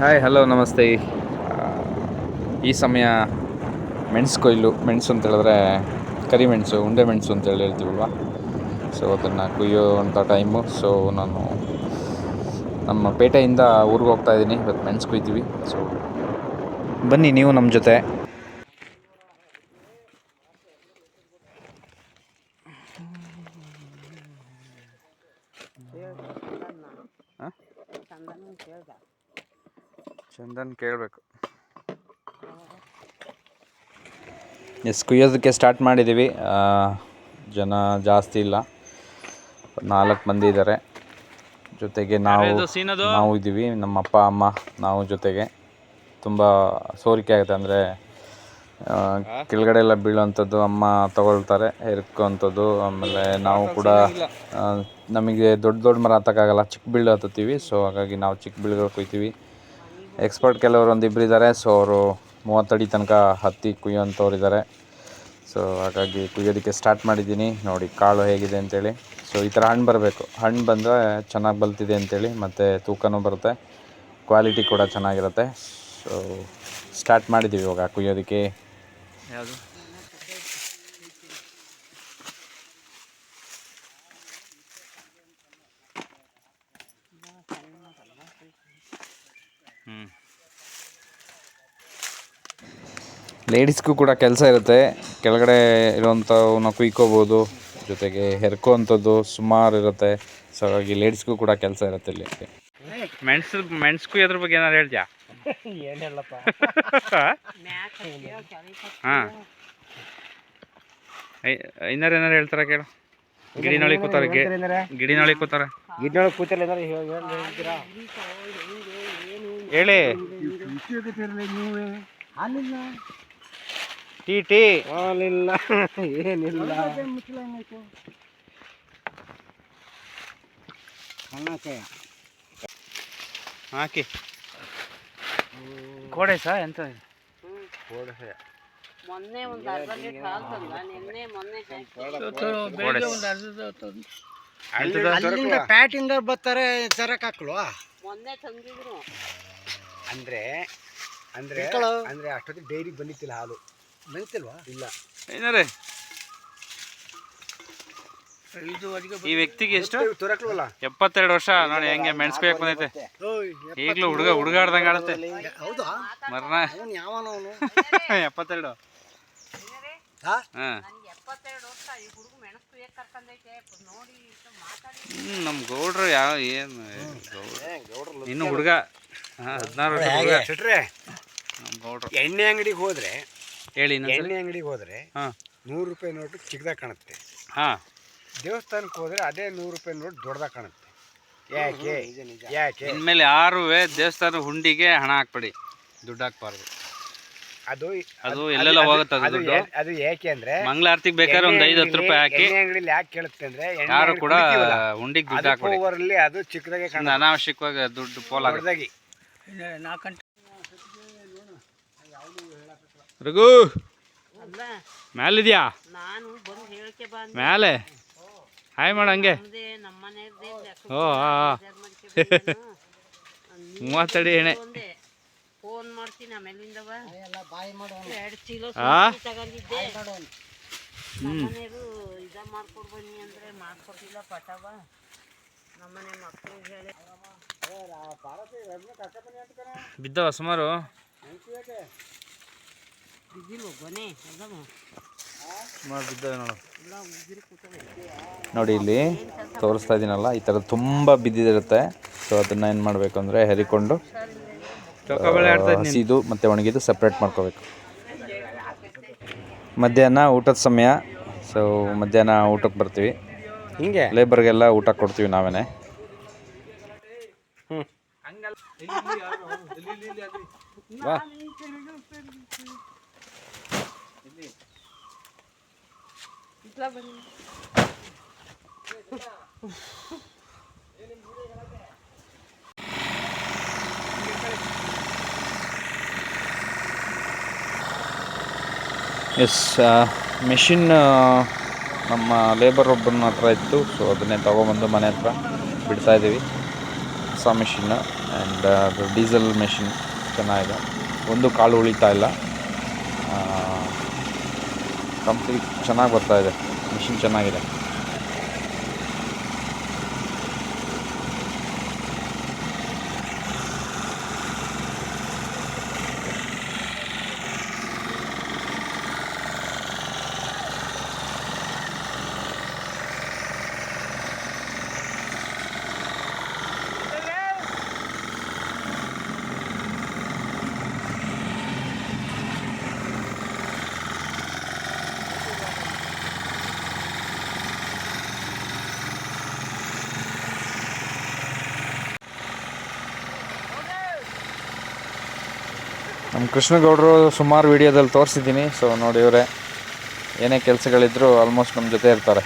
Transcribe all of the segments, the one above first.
Hi hello ನಮಸ್ತೆ. ಈ ಸಮಯ ಮೆಣಸು ಕೊಯ್ಲು ಮೆಣಸು ಅಂತ ಹೇಳಿದ್ರೆ ಕರಿಮೆಣಸು ಉಂಡೆ ಮೆಣಸು ಅಂತ ಹೇಳಿ ಹೇಳ್ತೀವಲ್ವ? ಸೊ ಅದನ್ನು ಕುಯ್ಯೋವಂಥ ಟೈಮು ಸೊ ನಾನು ನಮ್ಮ ಪೇಟೆಯಿಂದ ಊರಿಗೆ ಹೋಗ್ತಾ ಇದ್ದೀನಿ. ಇವತ್ತು ಮೆಣಸು ಕುಯ್ತೀವಿ. ಸೊ ಬನ್ನಿ ನೀವು ನಮ್ಮ ಜೊತೆ. ಚಂದನ್ ಕೇಳಬೇಕು. ಎಸ್ ಕುಯ್ಯೋದಕ್ಕೆ ಸ್ಟಾರ್ಟ್ ಮಾಡಿದ್ದೀವಿ ಜನ ಜಾಸ್ತಿ ಇಲ್ಲ. ನಾಲ್ಕು ಮಂದಿ ಇದ್ದಾರೆ ಜೊತೆಗೆ ನಾವು ನಾವು ಇದ್ದೀವಿ. ನಮ್ಮ ಅಪ್ಪ ಅಮ್ಮ ನಾವು ಜೊತೆಗೆ. ತುಂಬ ಸೋರಿಕೆ ಆಗುತ್ತೆ ಅಂದರೆ ಕೆಳಗಡೆ ಎಲ್ಲ ಬೀಳೋವಂಥದ್ದು ಅಮ್ಮ ತಗೊಳ್ತಾರೆ ಹೆರ್ಕೋವಂಥದ್ದು ಆಮೇಲೆ ನಾವು ಕೂಡ ನಮಗೆ ದೊಡ್ಡ ದೊಡ್ಡ ಮರ ಹತ್ತಕ್ಕಾಗಲ್ಲ. ಚಿಕ್ಕ ಬೀಳು ಹತ್ತುತ್ತೀವಿ. ಸೊ ಹಾಗಾಗಿ ನಾವು ಚಿಕ್ಕ ಬೀಳುಗಳು ಕುಯ್ತೀವಿ. ಎಕ್ಸ್ಪರ್ಟ್ ಕೆಲವರು ಒಂದು ಇಬ್ಬರು ಇದ್ದಾರೆ ಸೊ ಅವರು ಮೂವತ್ತಡಿ ತನಕ ಹತ್ತಿ ಕುಯ್ಯೋಂಥವ್ರು ಇದ್ದಾರೆ ಸೊ ಹಾಗಾಗಿ ಕುಯ್ಯೋದಕ್ಕೆ ಸ್ಟಾರ್ಟ್ ಮಾಡಿದ್ದೀನಿ. ನೋಡಿ ಕಾಳು ಹೇಗಿದೆ ಅಂತೇಳಿ. ಸೊ ಈ ಥರ ಹಣ್ಣು ಬರಬೇಕು. ಹಣ್ಣು ಬಂದರೆ ಚೆನ್ನಾಗಿ ಬಲ್ತಿದೆ ಅಂತೇಳಿ, ಮತ್ತು ತೂಕನೂ ಬರುತ್ತೆ ಕ್ವಾಲಿಟಿ ಕೂಡ ಚೆನ್ನಾಗಿರುತ್ತೆ. ಸೊ ಸ್ಟಾರ್ಟ್ ಮಾಡಿದ್ದೀವಿ ಇವಾಗ ಕುಯ್ಯೋದಕ್ಕೆ. ಯಾವುದು? ಲೇಡೀಸ್ಗೂ ಕೂಡ ಕೆಲಸ ಇರುತ್ತೆ. ಕೆಳಗಡೆ ಇರುವಂಥವನ್ನ ಕುಯ್ಕೋಬೋದು. ಜೊತೆಗೆ ಹೆರ್ಕೋವಂಥದ್ದು ಸುಮಾರು ಇರುತ್ತೆ. ಸೊ ಹಾಗಾಗಿ ಲೇಡೀಸ್ಗೂ ಕೂಡ ಕೆಲಸ ಇರುತ್ತೆ ಇಲ್ಲಿ. ಮೆಣಸು ಮೆಣಸು ಕುಯ್ಯೋದ್ರ ಬಗ್ಗೆ ಏನಾರು ಹೇಳ್ತೀಯಾ? ಏನಿಲ್ಲಪ್ಪ. ಹಾಂ? ಇನ್ನಾರು ಏನಾರು ಹೇಳ್ತಾರ ಕೇಳು. ಗಿಡಿನೊಳಿ ಕೂತಾರೆ ಗಿ ಗಿಡಿನೊಳಿ ಕೂತಾರೆ. ಗಿಡ್ನೊಳಗೆ ಕೂತಲ್ಲ ಏನಾರ ಹೇಳಿ. Tea tea. ಹಾಲಿಲ್ಲ ಏನಿಲ್ಲ. ಹಾಕಿ. ಕೋಡೆ ಸಾ ಎಂತ? ಮೊನ್ನೆ ಒಂದು ಅರ್ಧ ಲೀಟರ್ ಹಾಲು ತಂದ ನಿನ್ನೆ ಮೊನ್ನೆ ಕೋಡೆ ಅಲ್ಲಿಂದ ಪ್ಯಾಟಿಂದ ಬರ್ತಾರೆ ಸರಕ್ ಹಾಕ್ಲ್ವಾ? ಮೊನ್ನೆ ತಂದಿದ್ರು. ಅಂದ್ರೆ ಅಂದ್ರೆ ಅಂದ್ರೆ ಅಷ್ಟೊತ್ತಿಗೆ ಡೈರಿ ಬಂದಿತ್ತಿಲ್ಲ ಹಾಲು. ಇಲ್ಲ. ಏನಾರೆ? ಈ ವ್ಯಕ್ತಿಗೆ ಎಷ್ಟು? ಎಪ್ಪತ್ತೆರಡು ವರ್ಷ. ನೋಡಿ ಹೆಂಗೆ ಮೆಣಸ್ಬೇಕು ಬಂದೈತೆ ಈಗಲೂ ಹುಡುಗ ಹುಡುಗಾಡ್ದಂಗೆ ಆಡುತ್ತೆ ಹೌದಾ? ಮರಣ ಅವನು ಯಾವನ ಅವನು? ಎಪ್ಪತ್ತೆರಡು. ಹಾ? ಹಾಂ. ನನ್ಗೆ ವರ್ಷ. ಈ ಹುಡುಗ ಮೆಣಸು ಕುಯ್ಯಕ್ ನೋಡಿ ಇಷ್ಟು ಮಾತಾಡಿ. ಹ್ಮ್, ನಮ್ಮ ಗೌಡ್ರು ಯಾವ ಏನು ಇನ್ನು ಹುಡುಗ. ಹಾಂ ಹದಿನಾರು ವರ್ಷ ಹುಡುಗ. ನಮ್ಮ ಗೌಡ್ರು. ಎಣ್ಣೆ ಅಂಗಡಿಗೆ ಹೋದ್ರೆ ಹೇಳಿ ಇನ್ನೊಂದ್ಸಲ. ಎಣ್ಣೆ ಅಂಗಡಿಗೆ ಹೋದ್ರೆ ಹಾಂ. ನೂರು ರೂಪಾಯಿ ನೋಟು ಚಿಕ್ಕದಾಗ ಕಾಣುತ್ತೆ. ಹಾಂ. ದೇವಸ್ಥಾನಕ್ಕೆ ಹೋದ್ರೆ ಅದೇ ನೂರು ರೂಪಾಯಿ ನೋಟು ದೊಡ್ಡದಾಗ ಕಾಣುತ್ತೆ. ಯಾಕೆ? ಯಾಕೆ? ಇನ್ಮೇಲೆ ಯಾರು ದೇವಸ್ಥಾನ ಹುಂಡಿಗೆ ಹಣ ಹಾಕ್ಬೇಡಿ. ದುಡ್ಡು ಹಾಕ್ಬಾರ್ದು. ಅದು ಅದು ಎಲ್ಲೆಲ್ಲ ಹೋಗುತ್ತೆ ಅದು ಅದು ದುಡ್ಡು. ಯಾ- ಅದು ಯಾಕೆ ಅಂದ್ರೆ ಮಂಗಳಾರತಿಗೆ ಬೇಕಾದ್ರೆ ಒಂದು ಐದು ಹತ್ತು ರೂಪಾಯಿ ಹಾಕಿ ಎಣ್ಣೆ ಅಂಗಡಿಲಿ ಯಾಕೆ ಕೇಳುತ್ತೆ ಅಂದ್ರೆ ಎಣ್ಣೆ ಯಾರು ಕೂಡ ಕುಡಿತೀವಲ್ಲ, ಹುಂಡಿಗೆ ದುಡ್ಡು ಅದು ಹಾಕ್ಬೇಡಿ. ಅದು ಚಿಕ್ಕದಾಗೆ ಕಾಣುತ್ತೆ. ಅನಾವಶ್ಯಕವಾಗಿ ದುಡ್ಡು ಪೋಲಾಗಿ ದೊಡ್ಡದಾಗಿ. ರಘು. ಮ್ಯಾಲಿದ್ಯಾ? ನಾನು ಬಂದು ಹೇಳ್ಕೆ ಬಂದೆ. ಮ್ಯಾಲೆ? ಹಾಯ್ ಮಾಡ ಹಂಗೆ. ಓ ಆ. ಮೂವತ್ತಡಿ ಎಣ್ಣೆ. ಒಂದೇ. ಫೋನ್ ಮಾಡ್ತೀನಿ ಎರಡು ತಗೊಂಡಿದ್ದೆ. ನಮ್ಮನೆಯವರು ಇದ ಮಾಡ್ಕೊಡ್ ಬನ್ನಿ ಅಂದರೆ ಪಟವ ನಮ್ಮನೆ ಮಕ್ಕಳು ಹೇಳಿ. ಬಿದ್ದವ ಸುಮಾರು ಬಿದ್ದಿಲ್ವ ಬನ್ನಿ ಅದವ ಸುಮಾರು ಬಿದ್ದವ ನೋಡು. ಇಲ್ಲಿ ತೋರಿಸ್ತಾ ಇದ್ದೀನಲ್ಲ ಈ ಥರ ತುಂಬ ಬಿದ್ದಿರುತ್ತೆ ಸೊ ಅದನ್ನು ಏನು ಮಾಡಬೇಕು ಅಂದರೆ ಹೆರಿಕೊಂಡು ಇದು ಹಸಿದು ಮತ್ತು ಒಣಗಿದು ಸಪ್ರೇಟ್ ಮಾಡ್ಕೋಬೇಕು. ಮಧ್ಯಾಹ್ನ ಊಟದ ಸಮಯ. ಸೊ ಮಧ್ಯಾಹ್ನ ಊಟಕ್ಕೆ ಬರ್ತೀವಿ. ಹಿಂಗೆ? ಲೇಬರ್ಗೆಲ್ಲ ಊಟ ಕೊಡ್ತೀವಿ ನಾವೇನೆ. ಎಸ್ ಮೆಷಿನ್ ನಮ್ಮ ಲೇಬರ್ ಒಬ್ಬನ ಹತ್ರ ಇತ್ತು. ಸೊ ಅದನ್ನೇ ತೊಗೊಬಂದು ಮನೆ ಹತ್ರ ಬಿಡ್ತಾ ಇದ್ದೀವಿ. ಹೊಸ ಮೆಷಿನ್ ಆ್ಯಂಡ್ ಅದು ಡೀಸೆಲ್ ಮೆಷಿನ್ ಚೆನ್ನಾಗಿದೆ. ಒಂದು ಕಾಳು ಉಳಿತಾ ಇಲ್ಲ. ಕಂಪ್ಲೀಟ್ ಚೆನ್ನಾಗಿ ಬರ್ತಾ ಇದೆ ಮಿಷಿನ್ ಚೆನ್ನಾಗಿದೆ. ನಮ್ಮ ಕೃಷ್ಣಗೌಡರು ಸುಮಾರು ವೀಡಿಯೋದಲ್ಲಿ ತೋರಿಸಿದ್ದೀನಿ. ಸೊ ನೋಡಿ ಇವರೇ ಏನೇ ಕೆಲಸಗಳಿದ್ರೂ ಆಲ್ಮೋಸ್ಟ್ ನಮ್ಮ ಜೊತೆ ಇರ್ತಾರೆ.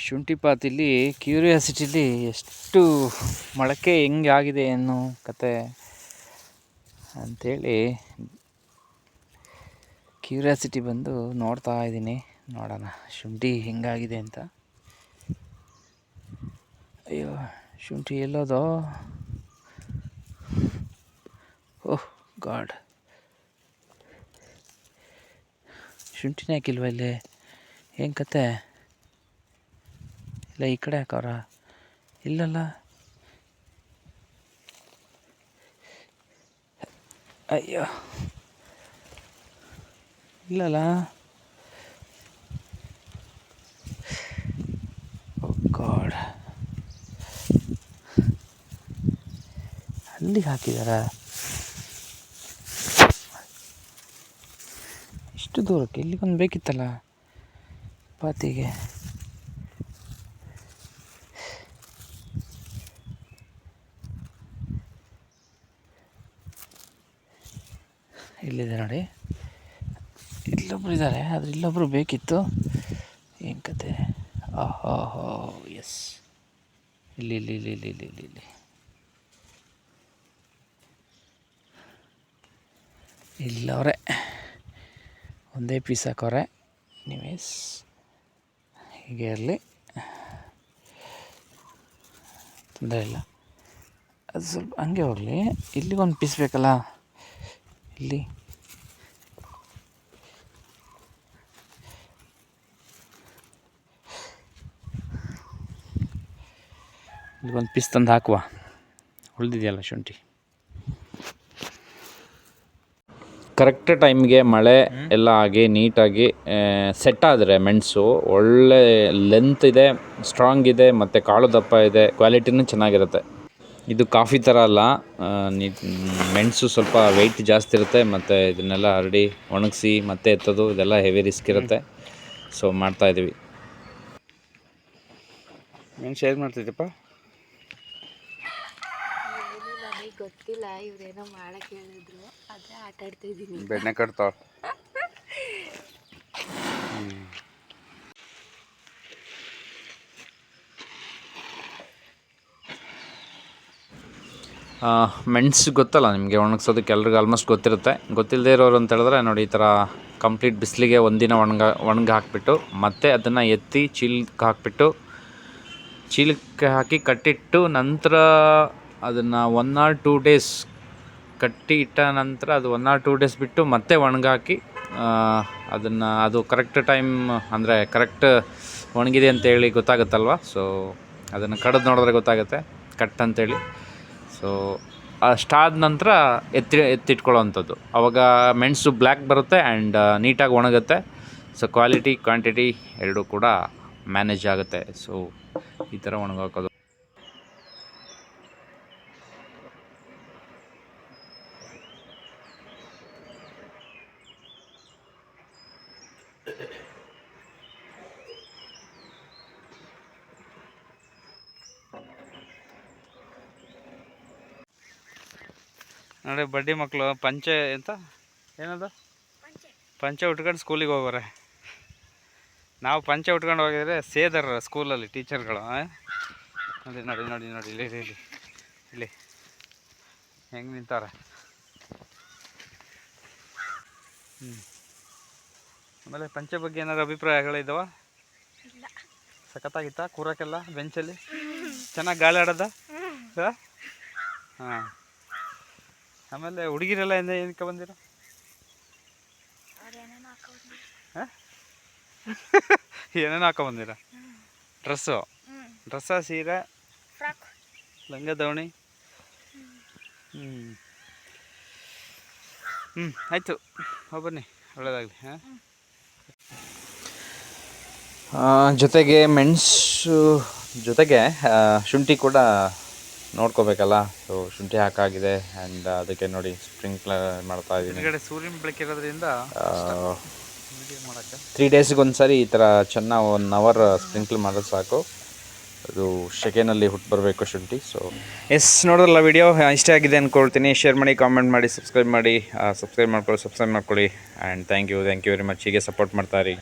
ಶುಂಠಿ ಪಾತಿಲಿ ಕ್ಯೂರಿಯಾಸಿಟಿಲಿ ಎಷ್ಟು ಮೊಳಕೆ ಹೆಂಗೆ ಆಗಿದೆ ಅನ್ನೋ ಕತೆ ಅಂಥೇಳಿ ಕ್ಯೂರಿಯಾಸಿಟಿ ಬಂದು ನೋಡ್ತಾ ಇದ್ದೀನಿ. ನೋಡೋಣ, ಶುಂಠಿ ಹೆಂಗಾಗಿದೆ ಅಂತ. ಅಯ್ಯೋ, ಶುಂಠಿ ಎಲ್ಲೋದೋ. ಓಹ್, ಗಾಡ್. ಶುಂಠಿನೇ ಹಾಕಿಲ್ವ ಇಲ್ಲಿ? ಏನು ಕತೆ? ಇಲ್ಲ, ಈ ಕಡೆ ಹಾಕವ್ರ? ಇಲ್ಲಲ್ಲ. ಅಯ್ಯೋ. ಇಲ್ಲಲ್ಲ. ಗಾಡ್. ಅಲ್ಲಿಗೆ ಹಾಕಿದಾರ? ಇಷ್ಟು ದೂರಕ್ಕೆ ಇಲ್ಲಿಗೊಂದು ಬೇಕಿತ್ತಲ್ಲ ಪಾತಿಗೆ? ಇಲ್ಲಿದೆ ನೋಡಿ. ಇಲ್ಲೊಬ್ರು ಇದ್ದಾರೆ ಆದರೆ ಇಲ್ಲೊಬ್ರು ಬೇಕಿತ್ತು. ಏನು ಕತೆ? ಆಹೋ ಎಸ್ ಇಲ್ಲಿ ಇಲ್ಲಿ ಇಲ್ಲಿ ಇಲ್ಲಿ ಇಲ್ಲಿ ಇಲ್ಲಿ ಇಲ್ಲಿ. ಇಲ್ಲವ್ರೆ ಒಂದೇ ಪೀಸ್ ಹಾಕೋರೆ. ನೀವೇಸ್ ಹೀಗೆ ಇರಲಿ. ತೊಂದರೆ ಇಲ್ಲ. ಅದು ಸ್ವಲ್ಪ ಹಂಗೆ ಹೋಗಲಿ. ಇಲ್ಲಿಗೊಂದು ಪೀಸ್ ಬೇಕಲ್ಲ? ಇಲ್ಲಿ ಒಂದು ಪೀಸ್ ತಂದು ಹಾಕುವ. ಉಳಿದಿದೆಯಲ್ಲ ಶುಂಠಿ. ಕರೆಕ್ಟ್ ಟೈಮ್ಗೆ ಮಳೆ ಎಲ್ಲ ಆಗಿ ನೀಟಾಗಿ ಸೆಟ್ ಆದರೆ ಮೆಣಸು ಒಳ್ಳೆ ಲೆಂತ್ ಇದೆ ಸ್ಟ್ರಾಂಗ್ ಇದೆ ಮತ್ತು ಕಾಳು ದಪ್ಪ ಇದೆ ಕ್ವಾಲಿಟಿನೂ ಚೆನ್ನಾಗಿರುತ್ತೆ. ಇದು ಕಾಫಿ ಥರ ಅಲ್ಲ. ಮೆಣಸು ಸ್ವಲ್ಪ ವೆಯ್ಟ್ ಜಾಸ್ತಿ ಇರುತ್ತೆ ಮತ್ತು ಇದನ್ನೆಲ್ಲ ಹರಡಿ ಒಣಗಿಸಿ ಮತ್ತೆ ಎತ್ತೋದು ಇದೆಲ್ಲ ಹೆವಿ ರಿಸ್ಕ್ ಇರುತ್ತೆ. ಸೊ ಮಾಡ್ತಾಯಿದ್ದೀವಿ ಮೆಣಸು ಹೇಗೆ ಮಾಡ್ತಿದ್ದಪ್ಪ ಏನು ನನಗೆ ಗೊತ್ತಿಲ್ಲ ಇವ್ರೇನೋ ಮಾಡಕ್ಕೆ ಹೇಳಿದ್ರು. ಅದೇ ಆಟ ಆಡ್ತಾ ಇದ್ದೀನಿ ಬೆಣ್ಣೆ ಕಟ್ತಾವ ಮೆಣಸು ಗೊತ್ತಲ್ಲ ನಿಮಗೆ, ಒಣಗ್ಸೋದಕ್ಕೆ ಎಲ್ರಿಗೂ ಆಲ್ಮೋಸ್ಟ್ ಗೊತ್ತಿರುತ್ತೆ. ಗೊತ್ತಿಲ್ಲದೆ ಇರೋರು ಅಂತ ಹೇಳಿದ್ರೆ ನೋಡಿ, ಈ ಥರ ಕಂಪ್ಲೀಟ್ ಬಿಸಿಲಿಗೆ ಒಂದಿನ ಒಣಗ, ಒಣಗಿ ಹಾಕಿಬಿಟ್ಟು, ಮತ್ತೆ ಅದನ್ನು ಎತ್ತಿ ಚೀಲಕ್ಕೆ ಹಾಕಿಬಿಟ್ಟು, ಚೀಲಕ್ಕೆ ಹಾಕಿ ಕಟ್ಟಿಟ್ಟು ನಂತರ ಅದನ್ನು ಒನ್ ಆರ್ ಟೂ ಡೇಸ್ ಕಟ್ಟಿ ಇಟ್ಟ ನಂತರ ಅದು ಒನ್ ಆರ್ ಟೂ ಡೇಸ್ ಬಿಟ್ಟು ಮತ್ತೆ ಒಣಗಾಕಿ ಅದನ್ನು ಅದು ಕರೆಕ್ಟ್ ಟೈಮ್ ಅಂದರೆ ಕರೆಕ್ಟ್ ಒಣಗಿದೆ ಅಂತೇಳಿ ಗೊತ್ತಾಗುತ್ತಲ್ವ? ಸೊ ಅದನ್ನು ಕಡ್ದು ನೋಡಿದ್ರೆ ಗೊತ್ತಾಗುತ್ತೆ, ಕಟ್ ಅಂತೇಳಿ ಸೊ ಅಷ್ಟಾದ ನಂತರ ಎತ್ತಿ, ಎತ್ತಿಟ್ಕೊಳ್ಳೋವಂಥದ್ದು. ಅವಾಗ ಮೆಣಸು ಬ್ಲ್ಯಾಕ್ ಬರುತ್ತೆ ಆ್ಯಂಡ್ ನೀಟಾಗಿ ಒಣಗುತ್ತೆ. ಸೊ ಕ್ವಾಲಿಟಿ, ಕ್ವಾಂಟಿಟಿ ಎರಡೂ ಕೂಡ ಮ್ಯಾನೇಜ್ ಆಗುತ್ತೆ. ಸೊ ಈ ಥರ ಒಣಗಾಕೋದು. ನೋಡಿ ಬಡ್ಡಿ ಮಕ್ಕಳು ಪಂಚೆ ಎಂತ? ಏನದು? ಪಂಚೆ. ಉಟ್ಕೊಂಡು ಸ್ಕೂಲಿಗೆ ಹೋಗೋರೆ. ನಾವು ಪಂಚೆ ಉಟ್ಕೊಂಡು ಹೋಗಿದ್ರೆ ಸೇದರ್ ಸ್ಕೂಲಲ್ಲಿ ಟೀಚರ್ಗಳು? ನೋಡಿ ನೋಡಿ ನೋಡಿ ನೋಡಿ ಇಲ್ಲಿ ಇಲ್ಲಿ ಇಲ್ಲಿ ಇಲ್ಲಿ. ಹೆಂಗೆ ನಿಂತಾರೆ? ಹ್ಞೂ ಆಮೇಲೆ ಪಂಚೆ ಬಗ್ಗೆ ಏನಾದ್ರು ಅಭಿಪ್ರಾಯಗಳಿದ್ದಾವ ಸಖತ್ತಾಗಿತ್ತಾ? ಕೂರಕ್ಕೆಲ್ಲ? ಬೆಂಚಲ್ಲಿ? ಚೆನ್ನಾಗಿ ಗಾಳಿ ಆಡೋದ? ಹಾಂ. ಆಮೇಲೆ ಹುಡುಗಿರೆಲ್ಲ ಎಂದ ಏನಕ್ಕೆ ಬಂದಿರ? ಹಾಂ? ಏನೇನು ಹಾಕೋ ಬಂದಿರ? ಡ್ರೆಸ್ಸು? ಡ್ರೆಸ್ಸ ಸೀರೆ? ಲಂಗ ದವಣಿ? ಹ್ಞೂ ಹ್ಞೂ ಆಯಿತು. ಹೋಗಿ ಬನ್ನಿ. ಒಳ್ಳೇದಾಗಲಿ ಹಾಂ? ಜೊತೆಗೆ ಮೆಣಸು ಜೊತೆಗೆ ಶುಂಠಿ ಕೂಡ ನೋಡ್ಕೋಬೇಕಲ್ಲ? ಸೊ ಶುಂಠಿ ಹಾಕಾಗಿದೆ ಆ್ಯಂಡ್ ಅದಕ್ಕೆ ನೋಡಿ ಸ್ಪ್ರಿಂಕ್ಲರ್ ಮಾಡ್ತಾ ಇದ್ದೀನಿ. ಸೂರ್ಯನ ಬೆಳಕಿರೋದ್ರಿಂದ ತ್ರೀ ಡೇಸ್ಗೆ ಒಂದು ಸಾರಿ ಈ ಥರ ಚೆನ್ನಾಗಿ ಒನ್ ಅವರ್ ಸ್ಪ್ರಿಂಕ್ಲ್ ಮಾಡೋದು ಸಾಕು. ಅದು ಸೆಕೆನಲ್ಲಿ ಹುಟ್ಟು ಬರಬೇಕು ಶುಂಠಿ ಸೊ ಎಸ್ ನೋಡೋದಲ್ಲ ವಿಡಿಯೋ ಇಷ್ಟ ಆಗಿದೆ ಅಂದ್ಕೊಳ್ತೀನಿ ಶೇರ್ ಮಾಡಿ ಕಾಮೆಂಟ್ ಮಾಡಿ ಸಬ್ಸ್ಕ್ರೈಬ್ ಮಾಡಿ ಸಬ್ಸ್ಕ್ರೈಬ್ ಮಾಡ್ಕೊಳ್ಳಿ ಸಬ್ಸ್ಕ್ರೈಬ್ ಮಾಡ್ಕೊಳ್ಳಿ. And thank you thank you very much ಹೀಗೆ ಸಪೋರ್ಟ್ ಮಾಡ್ತಾರೆ ಇರಿ.